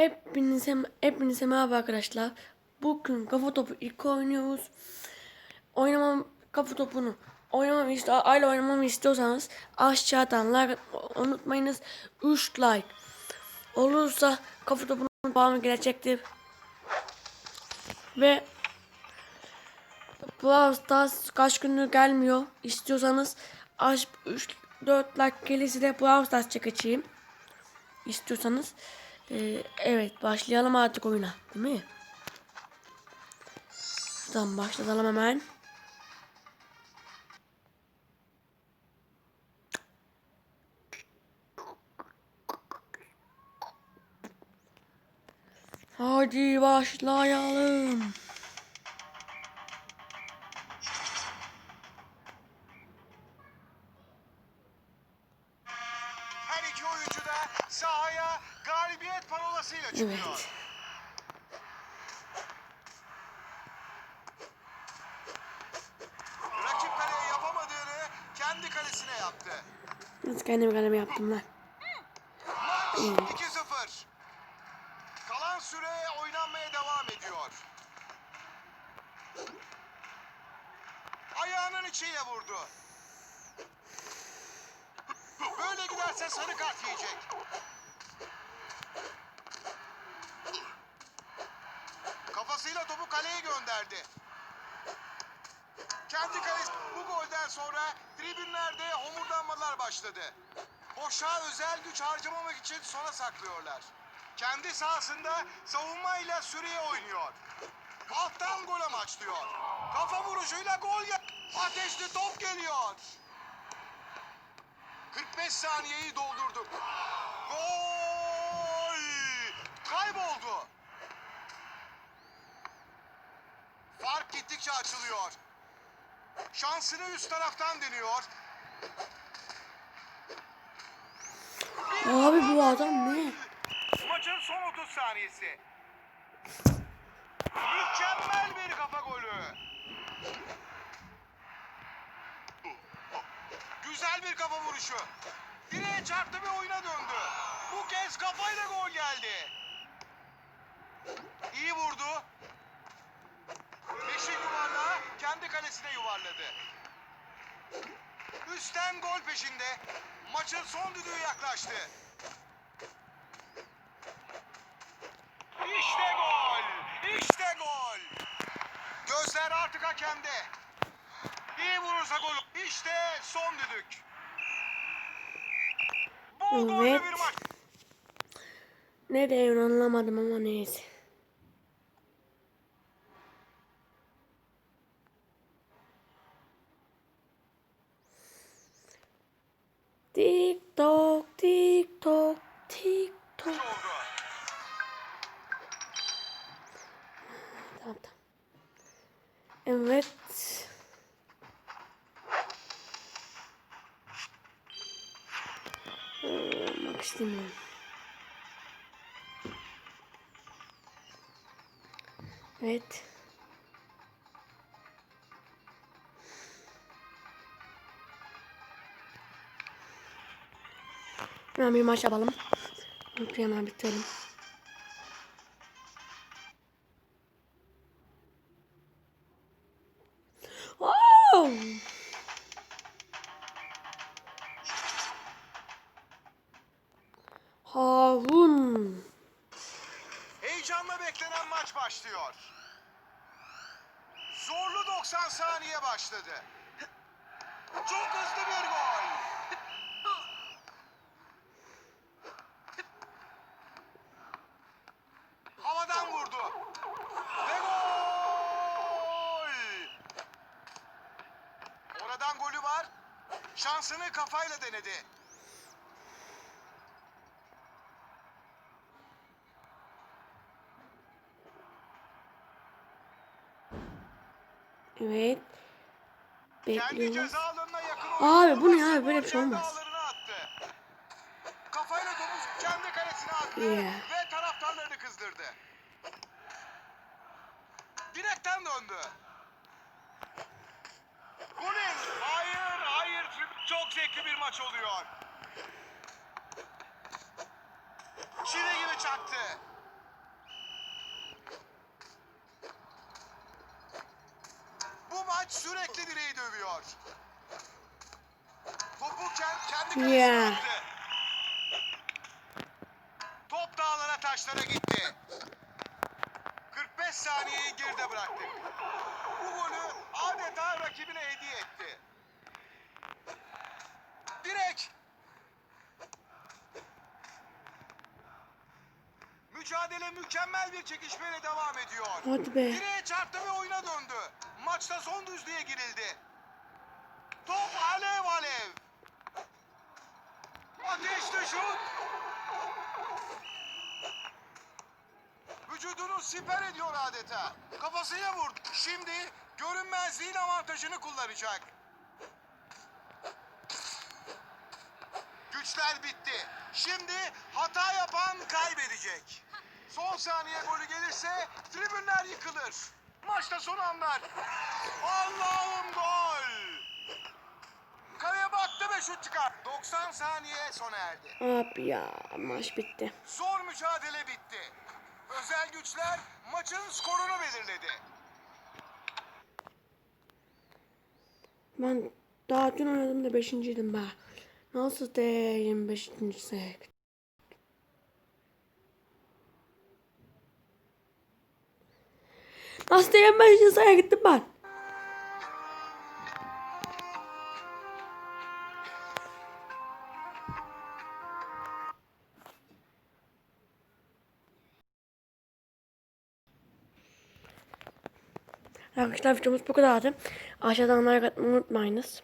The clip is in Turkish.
Hepinize, hepinize merhaba arkadaşlar. Bugün kafa topu ilk oynuyoruz. Oynamam kafa topunu oynamamı istiyor, aile oynamamı istiyorsanız aşağıdan like unutmayınız. 3 like olursa kafa topunun devamı gelecektir. Ve Brawl Stars kaç gündür gelmiyor. İstiyorsanız aç 3 4 like gelirse de Brawl Stars çekeceğim. İstiyorsanız ee, evet başlayalım artık oyuna değil mi? Şuradan başlayalım hemen. Hadi başlayalım. Her iki oyuncu da sahaya galibiyet parolasıyla çıkıyor. Evet. Rakip kaleye yapamadığını kendi kalesine yaptı. Nasıl kendim kalemi yaptım lan. Maç Evet. 2-0. Kalan süre oynanmaya devam ediyor. Ayağının içiyle vurdu. Böyle giderse sarı kart yiyecek. Kafasıyla topu gönderdi. Kendi kalesi bu golden sonra tribünlerde homurdanmalar başladı. Boşa özel güç harcamamak için sona saklıyorlar. Kendi sahasında savunmayla süreye oynuyor. Alttan gol amaçlıyor. Kafa vuruşuyla gol ya- Ateşli top geliyor. 45 saniyeyi doldurduk. Gol! Kayboldu. Gittikçe açılıyor. Şansını üst taraftan deniyor. Abi bu adam ne? Maçın son 30 saniyesi. Mükemmel bir kafa golü. Güzel bir kafa vuruşu. Direğe çarptı ve oyuna döndü. Bu kez kafayla gol geldi. İyi vurdu. Beşi yuvarlağı kendi kalesine yuvarladı. Üstten gol peşinde. Maçın son düdüğü yaklaştı. İşte gol! İşte gol! Gözler artık hakemde. İyi vurursa gol. İşte son düdük. Gollü Evet. bir maç. Ne diyorsun anlamadım ama neyse. Tick tock, tick tock, tick tock. Tamam tamam. Evet. Olmak istemiyorum. Evet. Hemen bir maç yapalım. Hemen bitirelim. Harun. Heyecanla beklenen maç başlıyor. Zorlu 90 saniye başladı. Çok hızlı bir gol. Havadan vurdu. Ve gol! Oradan golü var. Şansını kafayla denedi. Evet. Bekliyoruz. Abi, bu ne abi? Böyle bir şey olmaz. Kafayla topu kendi kalesine attı Yeah. ve taraftarlarını kızdırdı. Direkten döndü. Golün. Hayır. Çok zevkli bir maç oluyor. Çile gibi çaktı. Bu maç sürekli direği dövüyor. Topu kendi kalesine yeah. Top dağlara taşlara gitti. 45 saniyeyi geride bıraktık. Bu golü adeta rakibine hediye etti. Mücadele mükemmel bir çekişmeyle devam ediyor. Hadi be. Direğe çarptı ve oyuna döndü. Maçta son düzlüğe girildi. Top alev alev. Ateşli şut. Vücudunu siper ediyor adeta. Kafasıyla vurdu. Şimdi görünmezliğin avantajını kullanacak. Güçler bitti. Şimdi hata yapan kaybedecek. Son saniye golü gelirse tribünler yıkılır. Maçta son anlar. Allah'ım gol. Kaleye baktı ve şut çıkar. 90 saniye sona erdi. Abi ya maç bitti. Zor mücadele bitti. Özel güçler maçın skorunu belirledi. Ben daha dün oynadım da beşinciydim be. Nasıl de 25. sek? 25. sıraya gittim ben? Arkadaşlar videomuz bu kadardı. Aşağıdan like atmayı unutmayınız.